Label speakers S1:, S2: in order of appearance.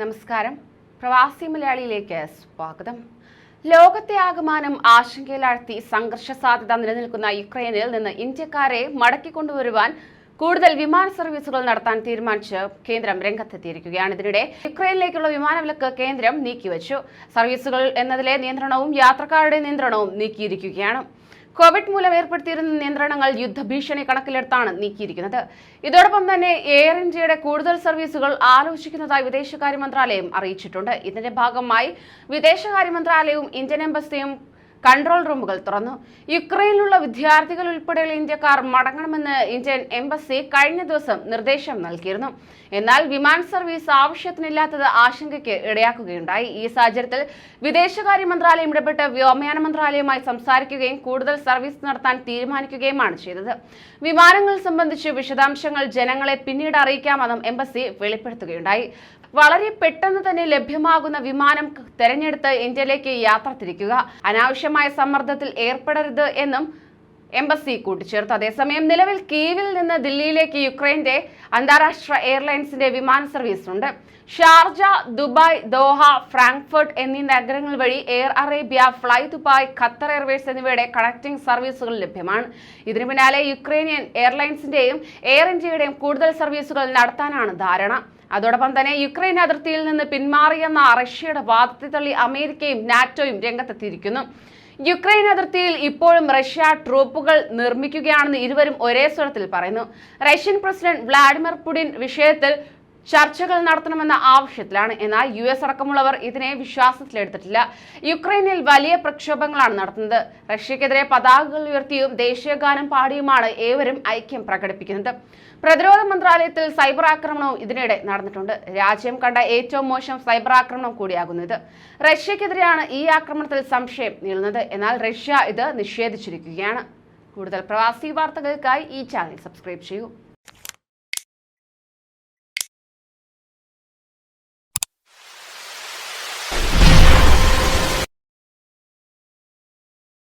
S1: നമസ്കാരം. പ്രവാസി മലയാളിയിലേക്ക് സ്വാഗതം. ലോകത്തെ ആകമാനം ആശങ്കയിലാഴ്ത്തി സംഘർഷ സാധ്യത നിലനിൽക്കുന്ന യുക്രൈനിൽ നിന്ന് ഇന്ത്യക്കാരെ മടക്കി കൊണ്ടുവരുവാൻ കൂടുതൽ വിമാന സർവീസുകൾ നടത്താൻ തീരുമാനിച്ച് കേന്ദ്രം രംഗത്തെത്തിയിരിക്കുകയാണ്. ഇതിനിടെ യുക്രൈനിലേക്കുള്ള വിമാനവിലക്ക് കേന്ദ്രം നീക്കിവച്ചു. സർവീസുകൾ എന്നതിലെ നിയന്ത്രണവും യാത്രക്കാരുടെ നിയന്ത്രണവും നീക്കിയിരിക്കുകയാണ്. കോവിഡ് മൂലം ഏർപ്പെടുത്തിയിരുന്ന നിയന്ത്രണങ്ങൾ യുദ്ധഭീഷണി കണക്കിലെടുത്താണ് നീക്കിയിരിക്കുന്നത്. ഇതോടൊപ്പം തന്നെ എയർ ഇന്ത്യയുടെ കൂടുതൽ സർവീസുകൾ ആലോചിക്കുന്നതായി വിദേശകാര്യ മന്ത്രാലയം അറിയിച്ചിട്ടുണ്ട്. ഇതിന്റെ ഭാഗമായി വിദേശകാര്യ മന്ത്രാലയവും ഇന്ത്യൻ എംബസിയും കൺട്രോൾ റൂമുകൾ തുറന്നു. യുക്രൈനിലുള്ള വിദ്യാർത്ഥികൾ ഉൾപ്പെടെയുള്ള ഇന്ത്യക്കാർ മടങ്ങണമെന്ന് ഇന്ത്യൻ എംബസി കഴിഞ്ഞ ദിവസം നിർദ്ദേശം നൽകിയിരുന്നു. എന്നാൽ വിമാന സർവീസ് ആവശ്യത്തിനില്ലാത്തത് ആശങ്കയ്ക്ക് ഇടയാക്കുകയുണ്ടായി. ഈ സാഹചര്യത്തിൽ വിദേശകാര്യ മന്ത്രാലയം ഇടപെട്ട് വ്യോമയാന മന്ത്രാലയവുമായി സംസാരിക്കുകയും കൂടുതൽ സർവീസ് നടത്താൻ തീരുമാനിക്കുകയുമാണ് ചെയ്തത്. വിമാനങ്ങൾ സംബന്ധിച്ച് വിശദാംശങ്ങൾ ജനങ്ങളെ പിന്നീട് അറിയിക്കാമെന്നും എംബസി വെളിപ്പെടുത്തുകയുണ്ടായി. വളരെ പെട്ടെന്ന് തന്നെ ലഭ്യമാകുന്ന വിമാനം തെരഞ്ഞെടുത്ത് ഇന്ത്യയിലേക്ക് യാത്ര തിരിക്കുക. അനാവശ്യമായ സമ്മർദ്ദത്തിൽ ഏർപ്പെടരുത് എന്നും എംബസി കൂട്ടിച്ചേർത്തു. അതേസമയം നിലവിൽ കീവിൽ നിന്ന് ദില്ലിയിലേക്ക് യുക്രൈന്റെ അന്താരാഷ്ട്ര എയർലൈൻസിന്റെ വിമാന സർവീസ് ഉണ്ട് ഷാർജ ദുബായ് ദോഹ ഫ്രാങ്ക്ഫർട്ട് എന്നീ നഗരങ്ങൾ വഴി Air Arabia Fly Dubai Qatar Airways എന്നിവയുടെ കണക്ടിംഗ് സർവീസുകൾ ലഭ്യമാണ്. ഇതിനു പിന്നാലെ യുക്രൈനിയൻ എയർലൈൻസിന്റെയും എയർ ഇന്ത്യയുടെയും കൂടുതൽ സർവീസുകൾ നടത്താനാണ് ധാരണ. അതോടൊപ്പം തന്നെ യുക്രൈൻ അതിർത്തിയിൽ നിന്ന് പിന്മാറിയെന്ന റഷ്യയുടെ വാദത്തെ തള്ളി അമേരിക്കയും നാറ്റോയും രംഗത്തെത്തിയിരിക്കുന്നു. യുക്രൈൻ അതിർത്തിയിൽ ഇപ്പോഴും റഷ്യ ട്രൂപ്പുകൾ നിർമ്മിക്കുകയാണെന്ന് ഇരുവരും ഒരേ സ്വരത്തിൽ പറയുന്നു. റഷ്യൻ പ്രസിഡന്റ് വ്ളാഡിമിർ പുടിൻ വിഷയത്തിൽ ചർച്ചകൾ നടത്തണമെന്ന ആവശ്യത്തിലാണ്. എന്നാൽ യു എസ് അടക്കമുള്ളവർ ഇതിനെ വിശ്വാസത്തിലെടുത്തിട്ടില്ല. യുക്രൈനിൽ വലിയ പ്രക്ഷോഭങ്ങളാണ് നടത്തുന്നത്. റഷ്യക്കെതിരെ പതാകകൾ ഉയർത്തിയും ദേശീയഗാനം പാടിയുമാണ് ഏവരും ഐക്യം പ്രകടിപ്പിക്കുന്നത്. പ്രതിരോധ മന്ത്രാലയത്തിൽ സൈബർ ആക്രമണവും ഇതിനിടെ നടന്നിട്ടുണ്ട്. രാജ്യം കണ്ട ഏറ്റവും മോശം സൈബർ ആക്രമണം കൂടിയാകുന്നു ഇത് റഷ്യക്കെതിരെയാണ് ഈ ആക്രമണത്തിൽ സംശയം നീളുന്നത് എന്നാൽ റഷ്യ ഇത് നിഷേധിച്ചിരിക്കുകയാണ്. കൂടുതൽ പ്രവാസി വാർത്തകൾക്കായി ഈ ചാനൽ സബ്സ്ക്രൈബ് ചെയ്യൂ.